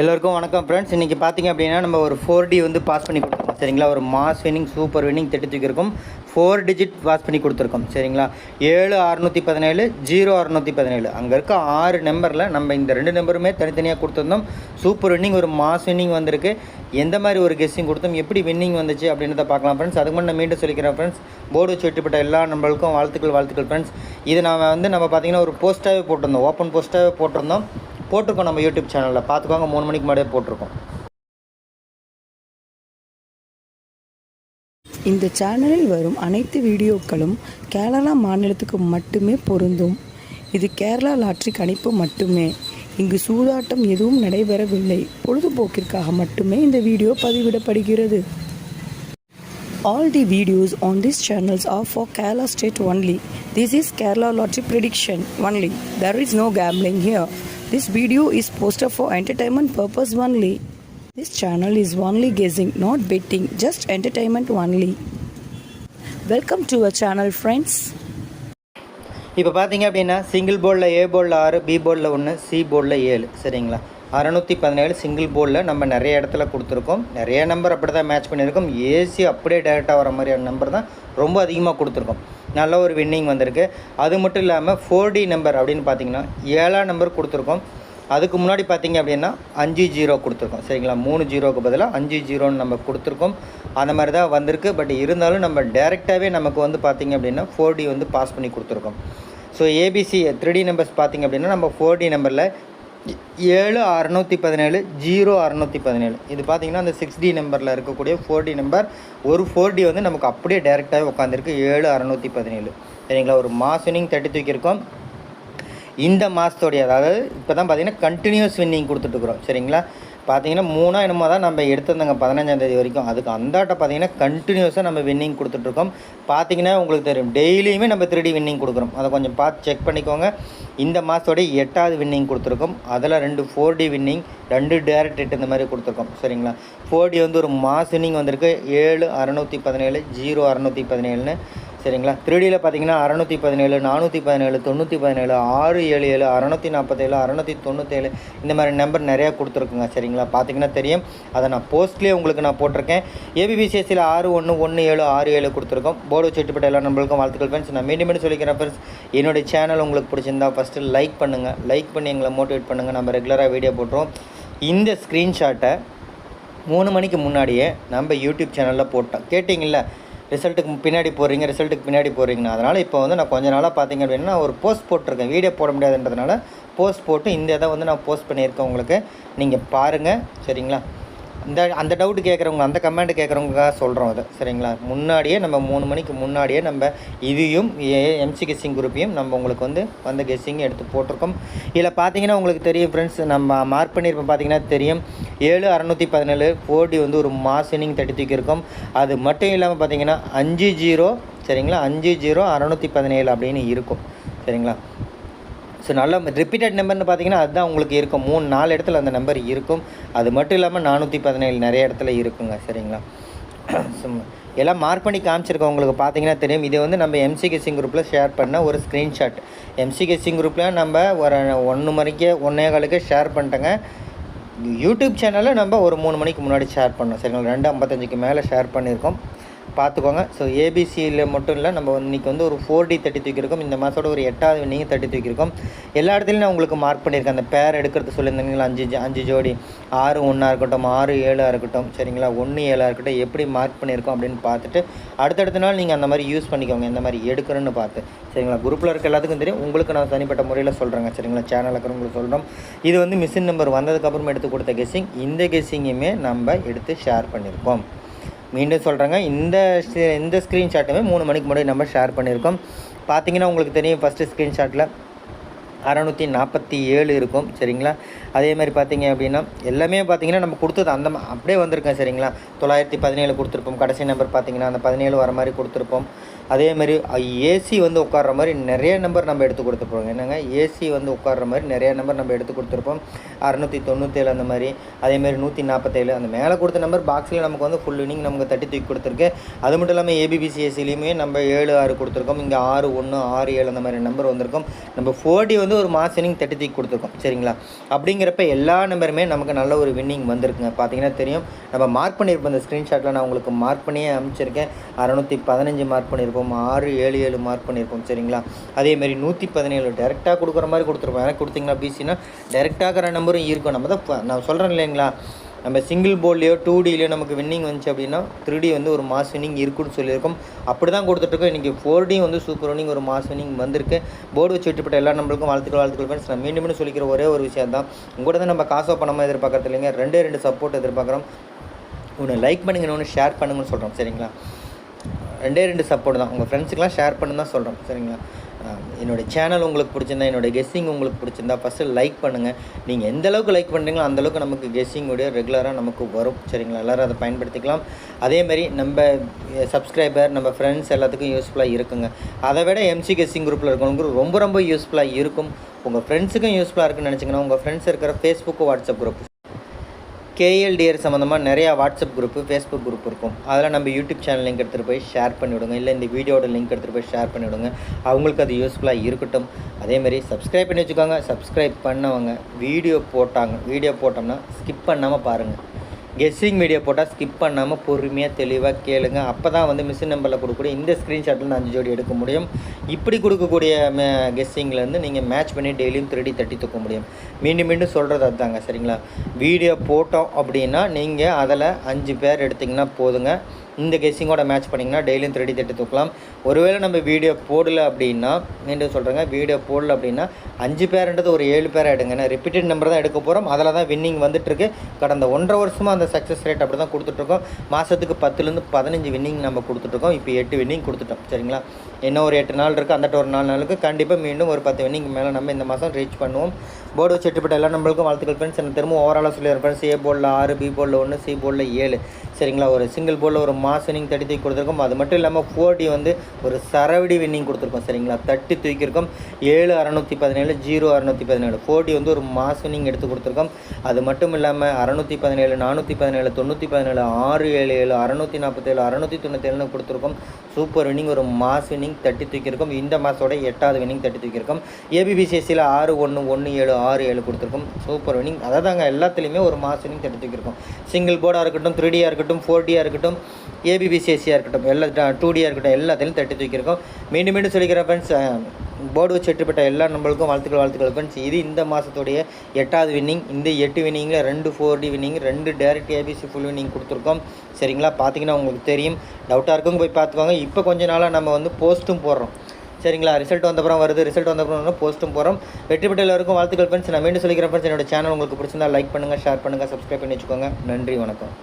எல்லோருக்கும் வணக்கம் ஃப்ரெண்ட்ஸ் இன்றைக்கி பார்த்தீங்க அப்படின்னா நம்ம ஒரு ஃபோர் டி வந்து பாஸ் பண்ணி கொடுத்துருக்கோம். சரிங்களா? ஒரு மாஸ் வின்னிங் சூப்பர் வின்னிங் தட்டி தூக்கியிருக்கோம். ஃபோர் டிஜிட் பாஸ் பண்ணி கொடுத்துருக்கோம். சரிங்களா? ஏழு அறுநூற்றி பதினேழு ஜீரோ அறுநூற்றி பதினேழு. அங்கே இருக்க ஆறு நம்பரில் நம்ம இந்த ரெண்டு நம்பருமே தனித்தனியாக கொடுத்துருந்தோம். சூப்பர் வின்னிங் ஒரு மாஸ் வின்னிங் வந்திருக்கு. எந்த மாதிரி ஒரு கெஸ்ஸிங் கொடுத்தோம்? எப்படி வின்னிங் வந்துச்சு? அப்படின்றத பார்க்கலாம் ஃப்ரெண்ட்ஸ் அதுக்கு முன்னாடி நான் மீண்டும் சொல்லிக்கிறேன் ஃப்ரெண்ட்ஸ் போர்டு வச்சு வெட்டிப்பட்ட எல்லா நம்பர்களுக்கும் வாழ்த்துக்கள் வாழ்த்துக்கள் ஃப்ரெண்ட்ஸ் இது நாம் வந்து நம்ம பார்த்தீங்கன்னா ஒரு போஸ்ட்டாகவே போட்டிருந்தோம். ஓப்பன் போஸ்ட்டாகவே போட்டிருந்தோம். போட்டிருக்கோம் நம்ம யூடியூப் சேனலில் பார்த்துக்கோங்க மூணு மணிக்கு முன்னாடியே போட்டிருக்கோம். இந்த சேனலில் வரும் அனைத்து வீடியோக்களும் கேரளா மாநிலத்துக்கு மட்டுமே பொருந்தும். இது கேரளா லாட்ரி கணிப்பு மட்டுமே. இங்கு சூதாட்டம் எதுவும் நடைபெறவில்லை. பொழுதுபோக்கிற்காக மட்டுமே இந்த video பதிவிடப்படுகிறது. All the videos on this channels are for Kerala state only this is Kerala lottery prediction only there is no gambling here This video is posted for entertainment purpose only. This channel is only guessing, not betting, just entertainment only. Welcome to our channel, friends. இப்போ பார்த்தீங்க அப்படின்னா single போர்டில் ஏ போர்டில் ஆறு B போர்டில் ஒன்று C போர்டில் ஏழு சரிங்களா அறநூற்றி பதினேழு சிங்கிள் போர்டில் நம்ம நிறைய இடத்துல கொடுத்துருக்கோம். நிறைய நம்பர் அப்படி தான் மேட்ச் பண்ணியிருக்கோம். ஏசி அப்படியே டேரெக்டாக வர மாதிரியான நம்பர் தான் ரொம்ப அதிகமாக கொடுத்துருக்கோம். நல்ல ஒரு வின்னிங் வந்திருக்கு. அது மட்டும் இல்லாமல் ஃபோர் டி நம்பர் அப்படின்னு பார்த்தீங்கன்னா ஏழாம் நம்பர் கொடுத்துருக்கோம். அதுக்கு முன்னாடி பார்த்தீங்க அப்படின்னா அஞ்சு ஜீரோ கொடுத்துருக்கோம். சரிங்களா? மூணு ஜீரோக்கு பதிலாக அஞ்சு ஜீரோன்னு நம்ம கொடுத்துருக்கோம். அந்த மாதிரி தான் வந்திருக்கு. பட் இருந்தாலும் நம்ம டேரெக்டாகவே நமக்கு வந்து பார்த்திங்க அப்படின்னா ஃபோர் டி வந்து பாஸ் பண்ணி கொடுத்துருக்கோம். So ABC three D numbers பார்த்தீங்க அப்படின்னா நம்ம ஃபோர் டி நம்பரில் ஏழு அறநூற்றி பதினேழு ஜீரோ அறநூற்றி பதினேழு. இது பார்த்தீங்கன்னா அந்த சிக்ஸ் டி நம்பரில் இருக்கக்கூடிய ஃபோர் டி நம்பர் ஒரு ஃபோர் டி வந்து நமக்கு அப்படியே டேரெக்டாகவே உட்காந்துருக்கு ஏழு அறநூற்றி பதினேழு. சரிங்களா? ஒரு மாசனிங் தட்டி தூக்கியிருக்கோம். இந்த மாதத்தோடைய அதாவது இப்போ தான் பார்த்திங்கன்னா கண்டினியூஸ் வின்னிங் கொடுத்துட்ருக்குறோம் சரிங்களா? பார்த்தீங்கன்னா மூணா என்னமோ தான் நம்ம எடுத்திருந்தாங்க பதினஞ்சாந்தேதி வரைக்கும். அதுக்கு அந்தாட்ட பார்த்தீங்கன்னா கண்டினியூஸாக நம்ம வின்னிங் கொடுத்துட்ருக்கோம் பார்த்தீங்கன்னா உங்களுக்கு தெரியும் டெய்லியுமே நம்ம திருடி வின்னிங் கொடுக்குறோம். அதை கொஞ்சம் பார்த்து செக் பண்ணிக்கோங்க. இந்த மாதத்தோடைய எட்டாவது வின்னிங் கொடுத்துருக்கோம். அதில் ரெண்டு ஃபோர் டி வின்னிங் ரெண்டு டேரக்ட் ஹிட் இந்த மாதிரி கொடுத்துருக்கோம். சரிங்களா? ஃபோர் டி வந்து ஒரு மாஸ் வின்னிங் வந்திருக்கு. ஏழு அறநூற்றி பதினேழு ஜீரோ அறநூற்றி பதினேழுன்னு. சரிங்களா? த்ரீடியில் பார்த்தீங்கன்னா அறநூற்றி பதினேழு நானூற்றி பதினேழு தொண்ணூற்றி பதினேழு ஆறு ஏழு ஏழு அறநூற்றி நாற்பத்தேழு அறநூற்றி தொண்ணூற்றேழு இந்த மாதிரி நம்பர் நிறையா கொடுத்துருக்குங்க சரிங்களா? பார்த்தீங்கன்னா தெரியும். அதை நான் போஸ்ட்லேயே உங்களுக்கு நான் போட்டிருக்கேன். ஏபிபிசிஎஸ்சியில் ஆறு ஒன்று ஒன்று ஏழு ஆறு ஏழு கொடுத்துருக்கோம். போர்டு வச்சுட்டுப்பட்ட எல்லா நம்பருக்கும் வாழ்த்துக்கள் ஃப்ரெண்ட்ஸ் நான் மீண்டும் மீண்டும் சொல்லிக்கிறேன் ஃப்ரெண்ட்ஸ் என்னுடைய சேனல் உங்களுக்கு பிடிச்சிருந்தா ஃபஸ்ட்டு லைக் பண்ணுங்கள் லைக் பண்ணி எங்களை மோட்டிவேட் பண்ணுங்கள் நம்ம ரெகுலராக வீடியோ போட்டுருவோம். இந்த ஸ்க்ரீன்ஷாட்டை மூணு மணிக்கு முன்னாடியே நம்ம யூடியூப் சேனலில் போட்டோம். கேட்டிங்கல்ல? ரிசல்ட்டுக்கு பின்னாடி போகிறீங்க ரிசல்ட்டுக்கு பின்னாடி போகிறீங்கண்ணா அதனால் இப்போ வந்து நான் கொஞ்ச நாளாக பார்த்தீங்க அப்படின்னா நான் ஒரு போஸ்ட் போட்டிருக்கேன். வீடியோ போட முடியாதுன்றதுனால போஸ்ட் போட்டு இந்த இதை வந்து நான் போஸ்ட் பண்ணியிருக்கேன் உங்களுக்கு. நீங்கள் பாருங்கள் சரிங்களா? இந்த அந்த டவுட் கேட்குறவங்க அந்த கமெண்ட் கேட்குறவங்களுக்காக சொல்கிறோம் அதை சரிங்களா? முன்னாடியே நம்ம மூணு மணிக்கு முன்னாடியே நம்ம இதையும் எம்சி கெஸ்ஸிங் குரூப்பையும் நம்ம உங்களுக்கு வந்து வந்த கெஸ்ஸிங் எடுத்து போட்டிருக்கோம். இதில் பார்த்தீங்கன்னா உங்களுக்கு தெரியும் ஃப்ரெண்ட்ஸ் நம்ம மார்க் பண்ணியிருப்போம் பார்த்தீங்கன்னா தெரியும். ஏழு அறநூற்றி பதினேழு போட்டி வந்து ஒரு மாஸ் இன்னிங் தட்டி தூக்கியிருக்கோம். அது மட்டும் இல்லாமல் பார்த்தீங்கன்னா அஞ்சு ஜீரோ சரிங்களா? அஞ்சு ஜீரோ அறநூற்றி பதினேழு அப்படின்னு இருக்கும். சரிங்களா? ஸோ நல்ல ரிப்பீட்டட் நம்பர்னு பார்த்தீங்கன்னா அதுதான் உங்களுக்கு இருக்கும். மூணு நாலு இடத்துல அந்த நம்பர் இருக்கும். அது மட்டும் இல்லாமல் நானூற்றி பதினேழு நிறைய இடத்துல இருக்குங்க. சரிங்களா? எல்லாம் மார்க் பண்ணி காமிச்சிருக்கோம் உங்களுக்கு பார்த்தீங்கன்னா தெரியும். இது வந்து நம்ம எம்சி கெஸ்ஸிங் குரூப்பில் ஷேர் பண்ண ஒரு ஸ்க்ரீன்ஷாட் எம்சி கெஸ்ஸிங் குரூப்பில் நம்ம ஒரு ஒன்று மணிக்கு ஒன்றே காலுக்கு ஷேர் பண்ணிட்டேங்க. யூடியூப் சேனலில் நம்ம ஒரு மூணு மணிக்கு முன்னாடி ஷேர் பண்ணோம். சரிங்களா? ரெண்டு ஐம்பத்தஞ்சுக்கு மேலே ஷேர் பண்ணியிருக்கோம். பார்த்துக்கோங்க. ஸோ ஏபிசியில் மட்டும் இல்லை நம்ம இன்றைக்கி வந்து ஒரு ஃபோர் டி தட்டி தூக்கியிருக்கோம். இந்த மாதத்தோட ஒரு எட்டாவது நீங்கள் தட்டி தூக்கியிருக்கோம். எல்லா இடத்துலையும் நான் உங்களுக்கு மார்க் பண்ணியிருக்கேன். அந்த பேர் எடுக்கிறது சொல்லியிருந்தீங்களா? அஞ்சு அஞ்சு ஜோடி. ஆறு ஒன்றா இருக்கட்டும் ஆறு ஏழாக இருக்கட்டும். சரிங்களா? ஒன்று ஏழாக இருக்கட்டும். எப்படி மார்க் பண்ணியிருக்கோம் அப்படின்னு பார்த்துட்டு அடுத்தடுத்த நாள் நீங்கள் அந்த மாதிரி யூஸ் பண்ணிக்கோங்க. இந்த மாதிரி எடுக்கிறேன்னு பார்த்து. சரிங்களா? குரூப்பில் இருக்க எல்லாத்துக்கும் தெரியும். உங்களுக்கு நான் தனிப்பட்ட முறையில் சொல்கிறேங்க சரிங்களா? சேனலில் இருக்கிறவங்களுக்கு சொல்கிறோம் இது வந்து மிஷின் நம்பர் வந்ததுக்கப்புறம் எடுத்து கொடுத்த கெஸ்ஸிங் இந்த கெஸ்ஸிங்குமே நம்ம எடுத்து ஷேர் பண்ணியிருக்கோம். மீண்டும் சொல்கிறேங்க இந்த இந்த ஸ்க்ரீன்ஷாட்டுமே மூணு மணிக்கு முன்னாடி நம்ம ஷேர் பண்ணியிருக்கோம். பார்த்தீங்கன்னா உங்களுக்கு தெரியும் ஃபஸ்ட்டு ஸ்க்ரீன்ஷாட்டில் அறநூற்றி நாற்பத்தி ஏழு இருக்கும் சரிங்களா? அதே மாதிரி பார்த்தீங்க அப்படின்னா எல்லாமே பார்த்தீங்கன்னா நம்ம கொடுத்தது அந்த அப்படியே வந்திருக்கேன் சரிங்களா? தொள்ளாயிரத்தி பதினேழு கொடுத்துருப்போம். கடைசி நம்பர் பார்த்தீங்கன்னா அந்த பதினேழு வர மாதிரி கொடுத்துருப்போம். அதே மாதிரி ஏசி வந்து உட்கார்ற மாதிரி நிறைய நம்பர் நம்ம எடுத்து கொடுத்துருப்போம். என்னங்க? ஏசி வந்து உட்கார்ற மாதிரி நிறைய நம்பர் நம்ம எடுத்து கொடுத்துருப்போம். அறநூற்றி தொண்ணூற்றேழு அந்த மாதிரி. அதேமாதிரி நூற்றி நாற்பத்தேழு அந்த மேலே கொடுத்த நம்பர் பாக்ஸில் நமக்கு வந்து ஃபுல் இன்னிங் நமக்கு தட்டி தூக்கி கொடுத்துருக்கு. அது மட்டும் இல்லாமல் ஏபிபிசி ஏசிலையுமே நம்ம ஏழு ஆறு கொடுத்துருக்கோம். இங்கே ஆறு ஒன்று ஆறு ஏழு அந்த மாதிரி நம்பர் வந்திருக்கும். நம்ம ஃபோர்டி வந்து ஒரு மாஸ் இன்னிங் தட்டி தூக்கி கொடுத்துருக்கோம். சரிங்களா? அப்படிங்கிறப்ப எல்லா நம்பருமே நமக்கு நல்ல ஒரு வின்னிங் வந்திருக்குங்க. பார்த்தீங்கன்னா தெரியும். நம்ம மார்க் பண்ணியிருப்போம். இந்த ஸ்க்ரீன்ஷாட்டில் நான் உங்களுக்கு மார்க் பண்ணியே அனுப்பிச்சிருக்கேன். அறநூற்றி பதினஞ்சு மார்க் பண்ணியிருப்போம். ஆறு ஏழு ஏழு மார்க் பண்ணியிருப்போம் சரிங்களா? அதேமாரி நூற்றி பதினேழு டேரெக்டாக கொடுக்குற மாதிரி கொடுத்துருப்போம். எனக்கு கொடுத்தீங்கன்னா பிசினா டேரெக்டாகிற நம்பரும் இருக்கும். நம்ம தான் நான் சொல்கிறேன் இல்லைங்களா? நம்ம சிங்கிள் போல்லையோ டூ டிலையோ நமக்கு வின்னிங் வந்துச்சு அப்படின்னா த்ரீ டி வந்து ஒரு மாஸ் வின்னிங் இருக்குன்னு சொல்லியிருக்கோம். அப்படி தான் கொடுத்துட்ருக்கோம் இன்றைக்கி ஃபோர் டி வந்து சூப்பர் வின்னிங் ஒரு மாஸ் வின்னிங் வந்திருக்கு. போர்டு வச்சு விட்டுப்பட்ட எல்லா நம்பருக்கும் வாழ்த்துக்கள் வாழ்த்துக்கள் ஃப்ரெண்ட்ஸ் நான் மீண்டும் மீண்டும் சொல்லிக்கிற ஒரே ஒரு விஷயம் தான் உங்கள்கிட்ட தான் நம்ம காசோ பணமாக எதிர்பார்க்கறது இல்லைங்க. ரெண்டே ரெண்டு சப்போர்ட் எதிர்பார்க்குறோம். ஒன்று லைக் பண்ணுங்கன்னு ஒன்று ஷேர் பண்ணுங்கன்னு சொல்கிறோம் சரிங்களா? ரெண்டே ரெண்டு சப்போர்ட் தான். உங்கள் ஃப்ரெண்ட்ஸுக்கெலாம் ஷேர் பண்ணு தான் சொல்கிறோம் சரிங்களா? என்னோடய சேனல் உங்களுக்கு பிடிச்சிருந்தா என்னோடய கெஸ்ஸிங் உங்களுக்கு பிடிச்சிருந்தா ஃபஸ்ட்டு லைக் பண்ணுங்கள் நீங்கள் எந்த அளவுக்கு லைக் பண்ணுறீங்களோ அந்தளவுக்கு நமக்கு கெஸ்ஸிங் ரெகுலராக நமக்கு வரும். சரிங்களா? எல்லோரும் அதை பயன்படுத்திக்கலாம். அதேமாதிரி நம்ம சப்ஸ்கிரைபர் நம்ம ஃப்ரெண்ட்ஸ் எல்லாத்துக்கும் யூஸ்ஃபுல்லாக இருக்குங்க. அதை விட எம்சி கெஸ்ஸிங் குரூப்பில் இருக்கவங்களுக்கு ரொம்ப ரொம்ப யூஸ்ஃபுல்லாக இருக்கும். உங்கள் ஃப்ரெண்ட்ஸுக்கும் யூஸ்ஃபுல்லாக இருக்குன்னு நினச்சிங்கன்னா உங்கள் ஃப்ரெண்ட்ஸ் இருக்கிற ஃபேஸ்புக்கு வாட்ஸ்அப் குரூப் கேஎல்டிஆர் சம்மந்தமாக நிறையா வாட்ஸ்அப் குரூப்பு ஃபேஸ்புக் குரூப் இருக்கும். அதில் நம்ம யூடியூப் சேனல் லிங்க் எடுத்துகிட்டு போய் ஷேர் பண்ணிவிடுங்க. இல்லை இந்த வீடியோட லிங்க் எடுத்துகிட்டு போய் ஷேர் பண்ணிவிடுங்க. அவங்களுக்கு அது யூஸ்ஃபுல்லாக இருக்கட்டும். அதேமாரி சப்ஸ்கிரைப் பண்ணி வச்சுக்கோங்க. சப்ஸ்கிரைப் பண்ணவங்க வீடியோ போட்டாங்க. வீடியோ போட்டோம்னா ஸ்கிப் பண்ணாமல் பாருங்கள் கெஸ்ஸிங் வீடியோ போட்டால் ஸ்கிப் பண்ணாமல் பொறுமையாக தெளிவாக கேளுங்க. அப்போ தான் வந்து மிஷின் நம்பரில் கொடுக்கக்கூடிய இந்த ஸ்க்ரீன்ஷாட்டில் அஞ்சு ஜோடி எடுக்க முடியும். இப்படி கொடுக்கக்கூடிய கெஸ்ஸிங்லேருந்து நீங்கள் மேட்ச் பண்ணி டெய்லியும் திருடி தட்டி தூக்க முடியும். மீண்டும் மீண்டும் சொல்கிறது அதுதாங்க சரிங்களா? வீடியோ போட்டோம் அப்படின்னா நீங்கள் அதில் அஞ்சு பேர் எடுத்திங்கன்னா போதுங்க. இந்த கெஸ்ஸிங்கோட மேட்ச் பண்ணிங்கன்னா டெய்லியும் த்ரெடி தட்டி தூக்கலாம். ஒருவேளை நம்ம வீடியோ போடல அப்படின்னா மீண்டும் சொல்கிறேங்க வீடியோ போடல அப்படின்னா அஞ்சு பேருன்றது ஒரு ஏழு பேர் எடுங்க. ஏன்னா ரிப்பீட்டட் நம்பர் தான் எடுக்க போகிறோம் அதில் தான் வின்னிங் வந்துட்டுருக்கு. கடந்த ஒன்றரை வருஷமாக அந்த சக்ஸஸ் ரேட் அப்படி தான் கொடுத்துட்ருக்கோம் மாதத்துக்கு பத்துலேருந்து பதினஞ்சு வின்னிங் நம்ம கொடுத்துட்ருக்கோம் இப்போ எட்டு வின்னிங் கொடுத்துட்டோம். சரிங்களா? இன்னும் ஒரு எட்டு நாள் இருக்குது அந்த ஒரு நாலு நாளுக்கு கண்டிப்பாக மீண்டும் ஒரு பத்து வின்னிங் மேலே நம்ம இந்த மாதம் ரீச் பண்ணுவோம். போர்டு வச்சு எட்டுப்பட்ட எல்லா நம்மளுக்கும் வாழ்த்துக்கள் ஃப்ரெண்ட்ஸ் எனக்கு திரும்ப ஓவராலாக சொல்லிடுறேன் ஃப்ரெண்ட்ஸ் ஏ போர்டில் ஆறு பி போர்டில் ஒன்று சி போர்டில் ஏழு. சரிங்களா? ஒரு சிங்கிள் போர்டில் ஒரு மாஸ் வின்னிங் தட்டி தூக்கி கொடுத்துருக்கோம். அது மட்டும் இல்லாமல் ஃபோர் டி வந்து ஒரு சரவடி வின்னிங் கொடுத்துருக்கோம் சரிங்களா? தட்டி தூக்கியிருக்கோம். ஏழு அறநூற்றி பதினேழு ஜீரோ அறநூற்றி பதினேழு. ஃபோர் டி வந்து ஒரு மாஸ் வின்னிங் எடுத்து கொடுத்துருக்கோம். அது மட்டும் இல்லாமல் அறநூற்றி பதினேழு நானூற்றி பதினேழு தொண்ணூற்றி பதினேழு ஆறு ஏழு ஏழு அறநூற்றி நாற்பத்தேழு அறநூற்றி தொண்ணூற்றேழுன்னு கொடுத்துருக்கோம். சூப்பர் வின்னிங் ஒரு மாஸ் வின்னிங் தட்டி தூக்கியிருக்கோம். இந்த மாதத்தோட எட்டாவது வின்னிங் தட்டி தூக்கியிருக்கோம். ஏபிபிசிஎஸ்சியில் ஆறு ஒன்று ஒன்று ஏழு ஆறு ஏழு கொடுத்துருக்கோம். சூப்பர் வின்னிங் தாங்க எல்லாத்துலேயுமே ஒரு மாஸ் வினிங் தட்டி தூக்கியிருக்கோம். சிங்கிள் போர்டாக இருக்கட்டும் த்ரீ டியாக இருக்கட்டும் ஃபோர் டியாக இருக்கட்டும் ஏபிபிசிஎஸ்சியாக இருக்கட்டும் எல்லா டூ டியாக இருக்கட்டும் எல்லாத்துலேயும் தட்டி தூக்கியிருக்கோம். மீண்டும் மீண்டும் சொல்லிக்கிறேன் ஃப்ரெண்ட்ஸ் போர்டு வச்சு எட்டுப்பட்ட எல்லா நம்மளுக்கும் வாழ்த்துக்கள் வாழ்த்துக்கள் ஃப்ரெண்ட்ஸ் இது இந்த மாதத்துடைய எட்டாவது வின்னிங் இந்த எட்டு வின்னிங்கில் ரெண்டு ஃபோர் டி வின்னிங் ரெண்டு டேரக்ட் ஏபிசி ஃபுல் வின்னிங் கொடுத்துருக்கோம். சரிங்களா? பார்த்தீங்கன்னா உங்களுக்கு தெரியும். டவுட்டாக இருக்கும் போய் பார்த்துக்கோங்க இப்போ கொஞ்ச நாளாக நம்ம வந்து போஸ்ட்டும் போடுறோம். சரிங்களா? ரிசல்ட் வந்தப்புறம் வருது. ரிசல்ட் வந்தப்புறம் போஸ்ட்டும் போகிறோம் வெற்றி பெற்ற எல்லாருக்கும் வாழ்த்துக்கள் ஃப்ரெண்ட்ஸ் நான் மீண்டும் சொல்லிக்கிறேன் ஃப்ரெண்ட்ஸ் என்னோட சேனல் உங்களுக்கு பிடிச்சிருந்தா லைக் பண்ணுங்கள் ஷேர் பண்ணுங்கள் சப்ஸ்கிரைப் பண்ணி வச்சுக்கோங்க. நன்றி வணக்கம்.